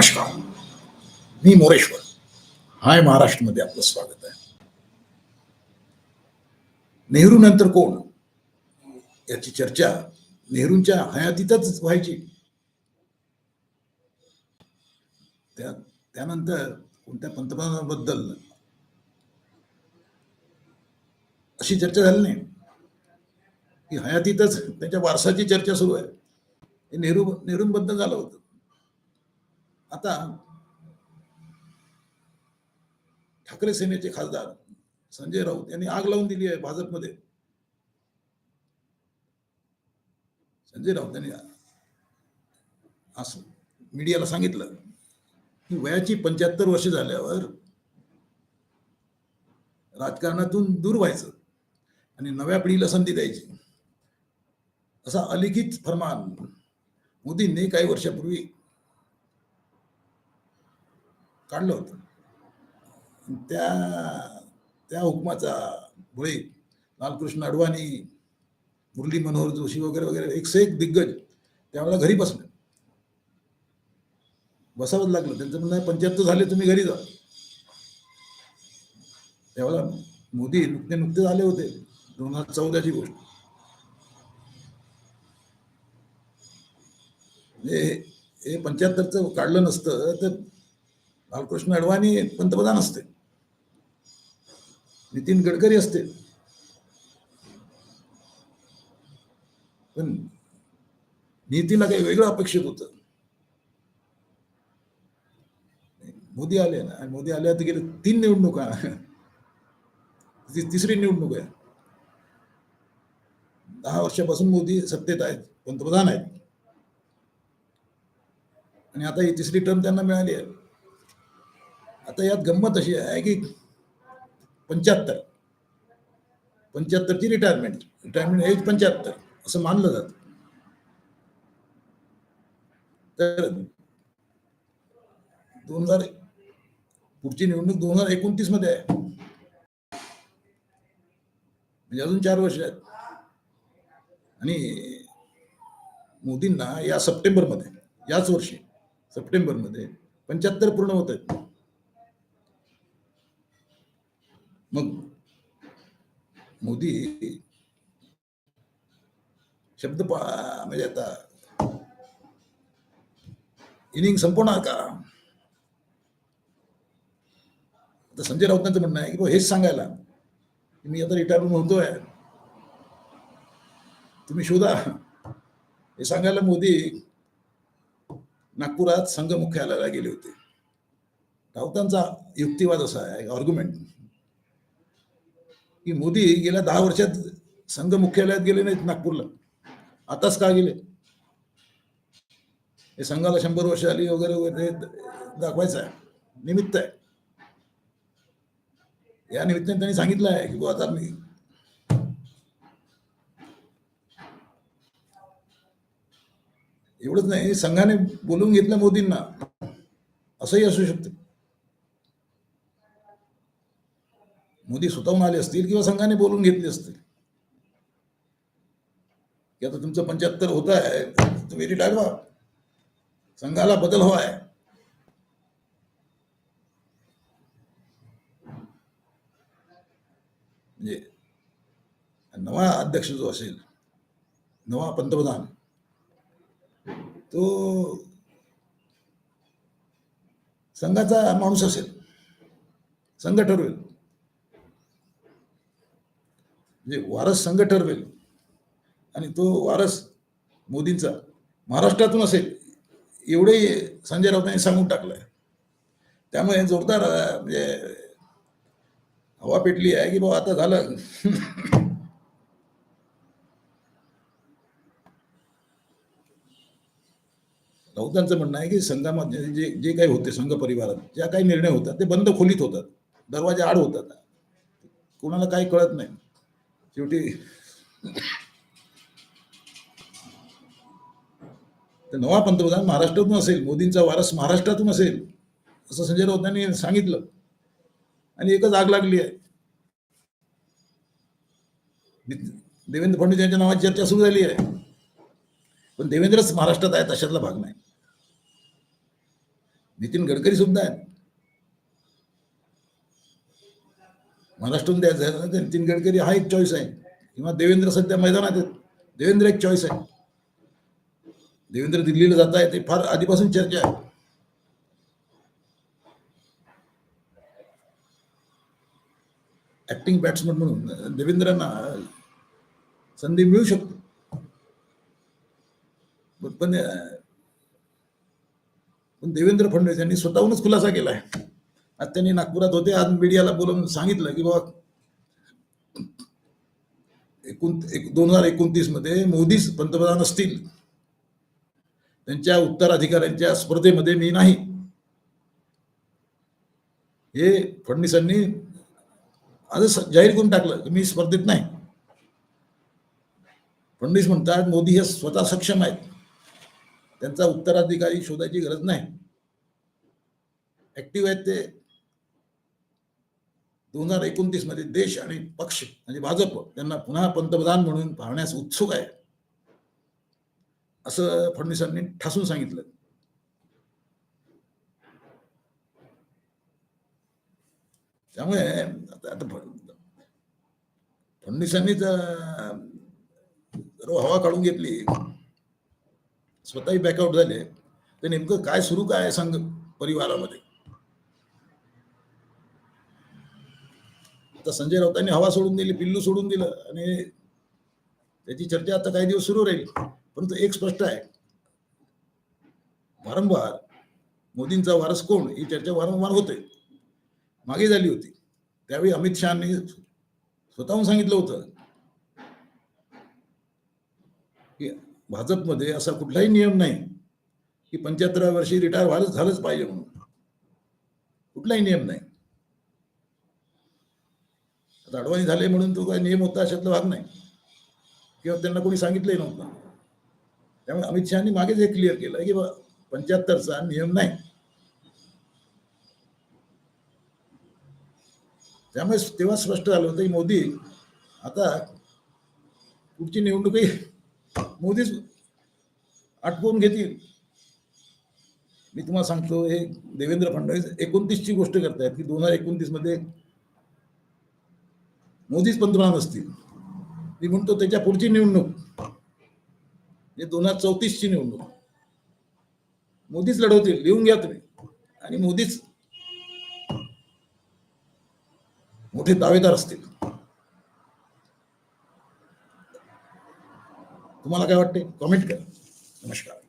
नमस्कार. मी मोरेश्वर. हाय महाराष्ट्रमध्ये आपलं स्वागत आहे. नेहरू नंतर कोण? याची चर्चा नेहरूंच्या हयातीतच व्हायची. त्या त्यानंतर कोणत्या पंतप्रधानांबद्दल? अशी चर्चा झाली नाही. की हयातीतच त्यांच्या वारसाची चर्चा सुरू आहे. हे नेहरू नेहरूंबद्दल झालं होतं. आता ठाकरे सेनेचे खासदार संजय राऊत यांनी आग लावून दिली आहे भाजपमध्ये. संजय राऊत यांनी असं मीडियाला सांगितलं की वयाची पंच्याहत्तर वर्ष झाल्यावर राजकारणातून दूर व्हायचं आणि नव्या पिढीला संधी द्यायची. असा अलिखित फरमान मोदींनी काही वर्षापूर्वी काढलं होतं. त्या त्या हुकमाचा बळी लालकृष्ण अडवाणी मुरली मनोहर जोशी वगैरे वगैरे एक से एक दिग्गज त्यावेळेला घरी बसले. बसावंच लागलं. त्यांचं म्हणणं पंच्याहत्तर झाले तुम्ही घरी जा. त्यावेळेला मोदी नुकते नुकते झाले होते. दोन हजार चौदाची गोष्ट. म्हणजे हे पंच्याहत्तरचं काढलं नसतं तर लालकृष्ण अडवाणी पंतप्रधान असते. नितीन गडकरी असते. पण नीतीला काही वेगळं अपेक्षित होत. मोदी आले ना मोदी आले तर गेले तीन निवडणुका ती तिसरी निवडणूक आहे. दहा वर्षापासून मोदी सत्तेत आहेत पंतप्रधान आहेत. आणि आता ही तिसरी टर्म त्यांना मिळाली आहे. आता यात गंमत अशी आहे की पंच्याहत्तर. पंच्याहत्तरची रिटायरमेंट रिटायरमेंट एज पंच्याहत्तर असं मानलं जात. तर दोन हजार पुढची निवडणूक दोन हजार एकोणतीसमध्ये आहे. म्हणजे अजून चार वर्ष आहेत. आणि मोदींना या सप्टेंबरमध्ये याच वर्षी सप्टेंबरमध्ये पंच्याहत्तर पूर्ण होत आहेत. मग मोदी शब्द पा- म्हणजे आता इनिंग संपवणार का? आता संजय राऊतांचं म्हणणं आहे की हेच सांगायला. मी आता रिटायरमेंट होतोय तुम्ही शोधा. हे सांगायला मोदी नागपुरात संघ मुख्यालयाला गेले होते. राऊतांचा युक्तिवाद असा आहे ऑर्ग्युमेंट की मोदी गेल्या दहा वर्षात संघ मुख्यालयात गेले नाहीत नागपूरला. आताच का गेले? हे संघाला शंभर वर्ष आली वगैरे वगैरे दाखवायचं आहे. निमित्त आहे. या निमित्ताने त्यांनी सांगितलं आहे की आता मी एवढंच नाही संघाने बोलून घेतलं मोदींना. असंही असू शकतं. मोदी स्वतःहून आले असतील किंवा संघाने बोलून घेतले असतील? की आता तुमचं पंच्याहत्तर होत आहे. तुम्ही रिटायर संघाला बदल हवा आहे. म्हणजे नवा अध्यक्ष जो असेल नवा पंतप्रधान तो संघाचा माणूस असेल संघ ठरवेल. म्हणजे वारस संघ ठरवेल आणि तो वारस मोदींचा महाराष्ट्रातून असेल एवढे संजय राऊतांनी सांगून टाकलंय. त्यामुळे जोरदार म्हणजे हवा पेटली आहे की बाबा आता झालं. राऊतांचं म्हणणं आहे की संघामध्ये जे जे काही होते संघ परिवारात ज्या काही निर्णय होतात ते बंद खोलीत होतात दरवाजा आड होतात. कोणाला काही कळत नाही. शेवटी तर नवा पंतप्रधान महाराष्ट्रातून असेल मोदींचा वारस महाराष्ट्रातून असेल असं संजय राऊतांनी सांगितलं. आणि एकच आग लागली आहे. देवेंद्र फडणवीस यांच्या नावाची चर्चा सुरू झाली आहे. पण देवेंद्रच महाराष्ट्रात आहेत अशातला भाग नाही. नितीन गडकरी सुद्धा आहेत. महाराष्ट्रातून द्यायचं आहे. तर नितीन गडकरी हा एक चॉईस आहे. किंवा देवेंद्र सध्या मैदानात आहेत. देवेंद्र एक चॉईस आहे. देवेंद्र दिल्लीला जात आहे. ते फार आधीपासून चर्चा आहे. ऍक्टिंग बॅट्समन म्हणून देवेंद्रांना संधी मिळू शकते. पण- पण देवेंद्र फडणवीस यांनी स्वतःहूनच खुलासा केला आहे. आज त्यांनी नागपुरात होते. आज मीडियाला बोलून सांगितलं की बाबा एकूण एक दोन हजार एकोणतीसमध्ये मोदीच पंतप्रधान असतील. त्यांच्या उत्तराधिकाऱ्यांच्या स्पर्धेमध्ये मी नाही. हे फडणवीसांनी आज जाहीर करून टाकलं की मी स्पर्धेत नाही. फडणवीस म्हणतात मोदी हे स्वतः सक्षम आहेत. त्यांचा उत्तराधिकारी शोधायची गरज नाही. ऍक्टिव्ह आहेत ते. दोन हजार एकोणतीसमध्ये देश आणि पक्ष म्हणजे भाजप त्यांना पुन्हा पंतप्रधान म्हणून पाहण्यास उत्सुक आहे. असं फडणवीसांनी ठासून सांगितलं. त्यामुळे आता आता फडणवीसांनीच हवा काढून घेतली स्वतःही बॅकआउट झाले तर नेमकं काय सुरू काय संघ परिवारामध्ये? आता संजय राऊतांनी हवा सोडून दिली पिल्लू सोडून दिलं आणि त्याची चर्चा आता काही दिवस सुरू राहील. परंतु एक स्पष्ट आहे. वारंवार मोदींचा वारस कोण? ही चर्चा वारंवार होते. मागे झाली होती. त्यावेळी अमित शहानी स्वतःहून सांगितलं होतं की भाजपमध्ये असा कुठलाही नियम नाही की पंच्याहत्तराव्या वर्षी रिटायर व्हायलाच झालंच पाहिजे म्हणून. कुठलाही नियम नाही. आता अडवाणी झाले म्हणून तो काय नियम होता अशातला भाग नाही. किंवा त्यांना कोणी सांगितलंही नव्हतं. त्यामुळे अमित शहानी मागेच हे क्लिअर केलं की पंच्याहत्तरचा नियम नाही. त्यामुळे तेव्हा स्पष्ट झालं होतं की मोदी आता पुढची निवडणूकही मोदीच आटपून घेतील. मी तुम्हाला सांगतो हे देवेंद्र फडणवीस एकोणतीसची गोष्ट करतायत की दोन हजार एकोणतीसमध्ये मोदीच पंतप्रधान असतील. मी म्हणतो त्याच्या पुढची निवडणूक. हे दोन हजार चौतीसची निवडणूक. मोदीच लढवतील लिहून घ्या तुम्ही. आणि मोदीच मोठे दावेदार असतील. तुम्हाला काय वाटते? कमेंट करा. नमस्कार.